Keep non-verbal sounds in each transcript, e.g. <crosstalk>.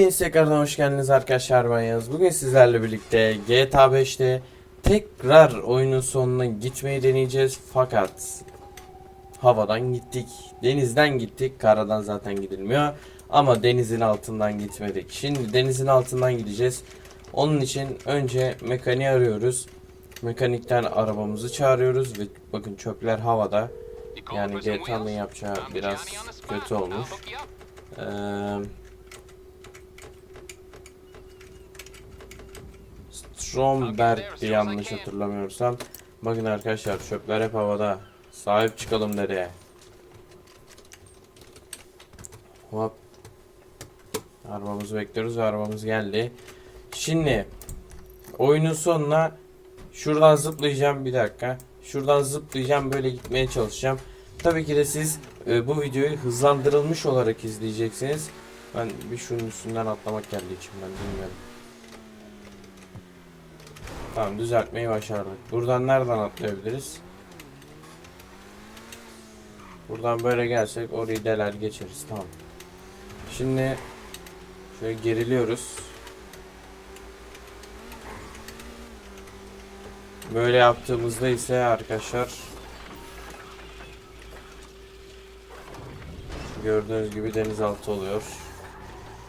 Hepiniz tekrardan hoş geldiniz arkadaşlar ben Yağız. Bugün sizlerle birlikte GTA 5'te tekrar oyunun sonuna gitmeyi deneyeceğiz. Fakat havadan gittik, denizden gittik, karadan zaten gidilmiyor. Ama denizin altından gitmedik. Şimdi denizin altından gideceğiz. Onun için önce mekaniği arıyoruz. Mekanikten arabamızı çağırıyoruz ve bakın çöpler havada. Yani GTA'nın yapacağı biraz kötü olmuş. Eee Stromberg'di yanlış hatırlamıyorsam. Bakın arkadaşlar çöpler hep havada. Sahip çıkalım dereye. Hop. Arabamızı bekliyoruz ve arabamız geldi. Şimdi oyunun sonuna şuradan zıplayacağım bir dakika. Şuradan zıplayacağım böyle gitmeye çalışacağım. Tabii ki de siz e, bu videoyu hızlandırılmış olarak izleyeceksiniz. Ben bir şunun üstünden atlamak geldi içimden bilmiyorum. Tamam düzeltmeyi başardık. Buradan nereden atlayabiliriz? Buradan böyle gelsek orayı deler geçeriz tamam. Şimdi şöyle geriliyoruz. Böyle yaptığımızda ise arkadaşlar gördüğünüz gibi denizaltı oluyor.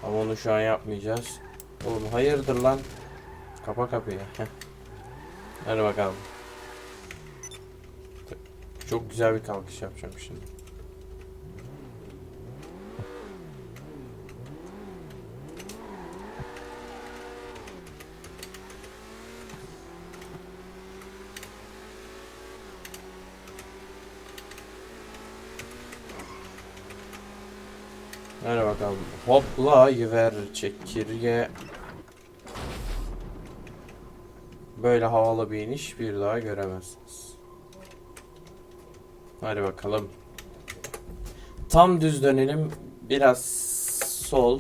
Ama onu şu an yapmayacağız. Oğlum hayırdır lan? Kapa kapıyı. Hadi bakalım. Çok güzel bir kalkış yapacağım şimdi. Hadi bakalım. Hopla yiver çekirge. Böyle havalı bir iniş bir daha göremezsiniz. Hadi bakalım. Tam düz dönelim. Biraz sol.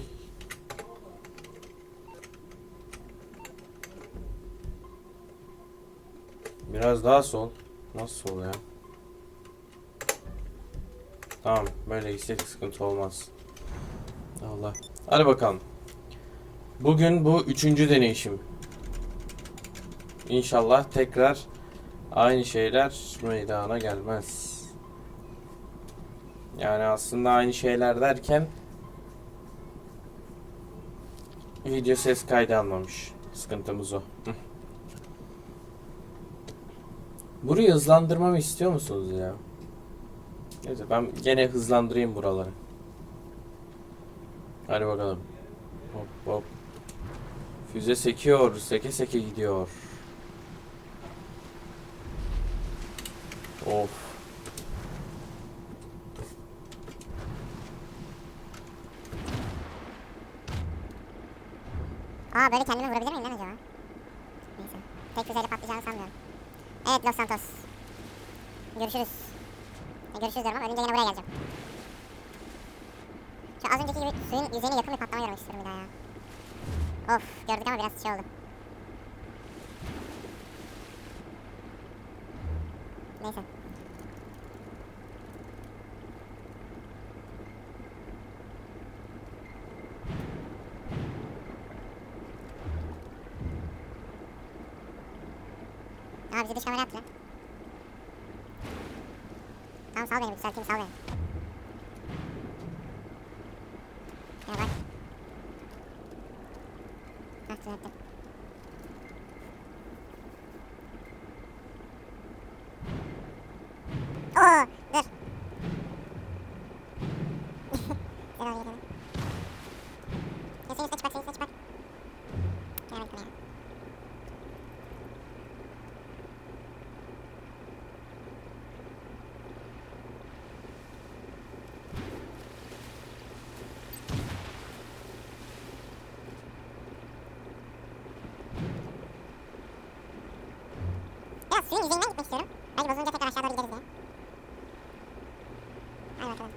Biraz daha sol. Nasıl sol ya? Tamam. Böyle gitsek sıkıntı olmaz. Allah. Hadi bakalım. Bugün bu üçüncü deneyişim. İnşallah tekrar aynı şeyler meydana gelmez. Yani aslında aynı şeyler derken video ses kaydı almamış. Sıkıntımız o. Burayı hızlandırmamı istiyor musunuz ya? Neyse ben gene hızlandırayım buraları. Hadi bakalım. Hop hop. Füze sekiyor, seke seke gidiyor. Of. Aa böyle kendimi vurabilir miyim lan acaba? Neyse. Tek füzeyle patlayacağını sanmıyorum. Evet Los Santos. Görüşürüz. E, görüşürüz diyorum ama ölünce yine buraya geleceğim. Şu az önceki gibi suyun yüzeyine yakın bir patlama görmek istiyorum bir daha ya. Of gördük ama biraz şey oldu. Neyse. Abi bizi dış kamera yaptı lan. Tamam sal beni yükselteyim sal beni. Ya bak. Hah düzelttim. Oo dur. <laughs> Gel oraya gel. Ya sen üstüne çık bak sen üstüne çık bak. Gel bakalım ya. Suyun yüzeyinden gitmek istiyorum. Belki bozulunca tekrar aşağı doğru gideriz diye. Hadi bakalım.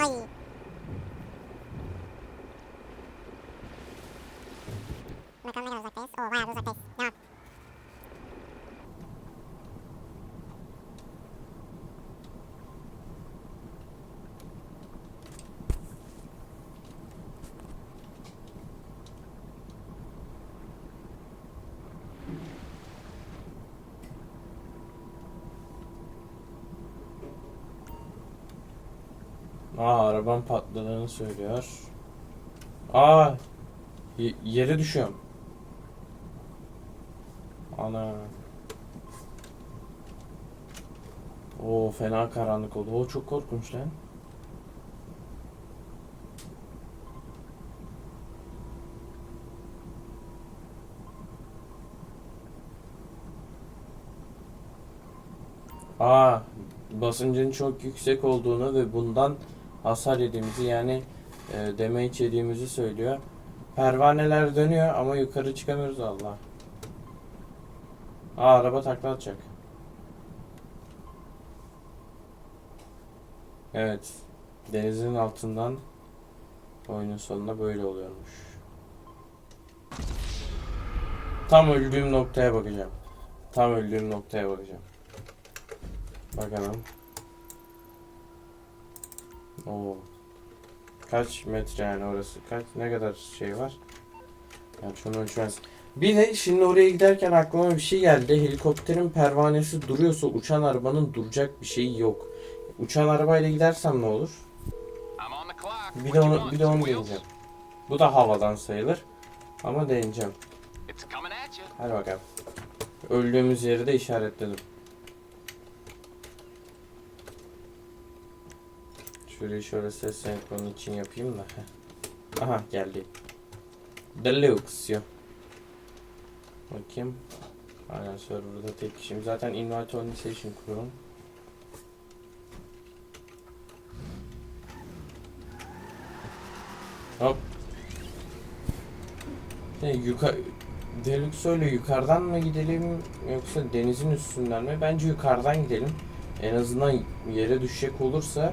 Hay. Bakalım ne kadar uzaktayız. Oo bayağı da uzaktayız. Devam. Aa araban patladığını söylüyor. Aa yere düşüyorum. Ana. Oo fena karanlık oldu. O çok korkunç lan. Aa basıncın çok yüksek olduğunu ve bundan hasar yediğimizi yani e, damage yediğimizi söylüyor. Pervaneler dönüyor ama yukarı çıkamıyoruz Allah. Aa araba takla atacak. Evet. Denizin altından oyunun sonunda böyle oluyormuş. Tam öldüğüm noktaya bakacağım. Tam öldüğüm noktaya bakacağım. Bakalım. Oo. Kaç metre yani orası? Kaç ne kadar şey var? Yani şunu ölçmez. Bir de şimdi oraya giderken aklıma bir şey geldi. Helikopterin pervanesi duruyorsa uçan arabanın duracak bir şeyi yok. Uçan arabayla gidersem ne olur? Bir de onu bir de onu deneyeceğim. Bu da havadan sayılır. Ama deneyeceğim. Hadi bakalım. Öldüğümüz yeri de işaretledim. Şurayı şöyle ses senkronu için yapayım da. Aha geldi. Deluxe ya. Bakayım. Aynen serverda tek kişiyim. Zaten invite only session kuruyorum. Hop. Ne yukarı Deluxe öyle yukarıdan mı gidelim yoksa denizin üstünden mi? Bence yukarıdan gidelim. En azından yere düşecek olursa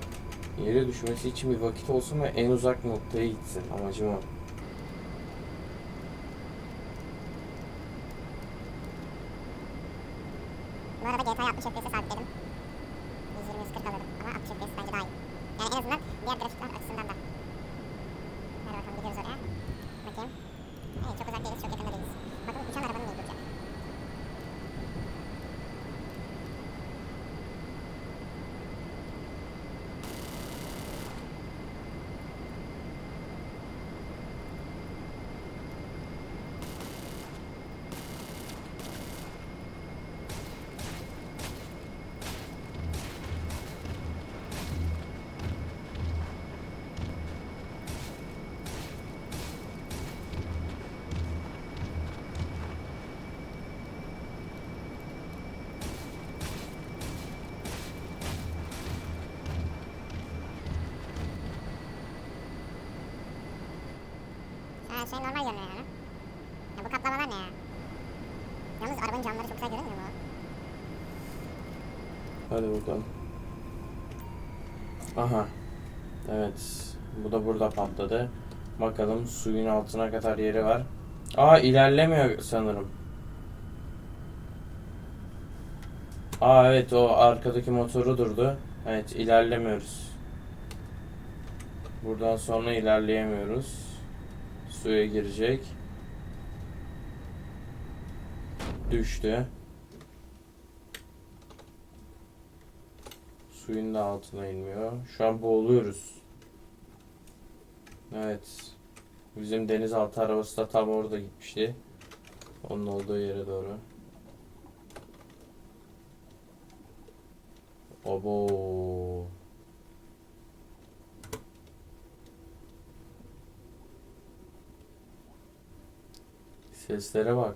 yere düşmesi için bir vakit olsun ve en uzak noktaya gitsin. Amacım o. Bu arada GTA'yı 60 FPS'e sabitledim. 120-140 alırım ama 60 FPS bence daha iyi. Yani en azından diğer grafikler açısından da. Şey normal görünüyor yani. Ya bu kaplamalar ne ya? Yalnız arabanın camları çok güzel görünmüyor mu? Hadi bakalım. Aha. Evet. Bu da burada patladı. Bakalım suyun altına kadar yeri var. Aa ilerlemiyor sanırım. Aa evet o arkadaki motoru durdu. Evet ilerlemiyoruz. Buradan sonra ilerleyemiyoruz. Suya girecek. Düştü. Suyun da altına inmiyor. Şu an boğuluyoruz. Evet. Bizim denizaltı arabası da tam orada gitmişti. Onun olduğu yere doğru. Obo. Seslere bak.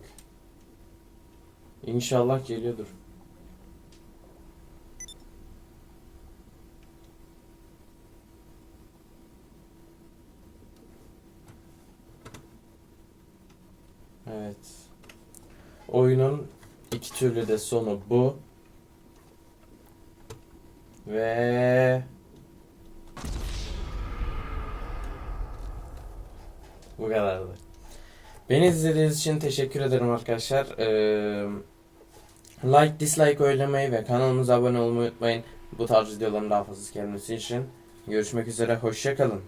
İnşallah geliyordur. Evet. Oyunun iki türlü de sonu bu. Ve bu kadardı. Beni izlediğiniz için teşekkür ederim arkadaşlar. Ee, like, dislike oylamayı ve kanalımıza abone olmayı unutmayın. Bu tarz videoların daha fazla gelmesi için. Görüşmek üzere, hoşçakalın.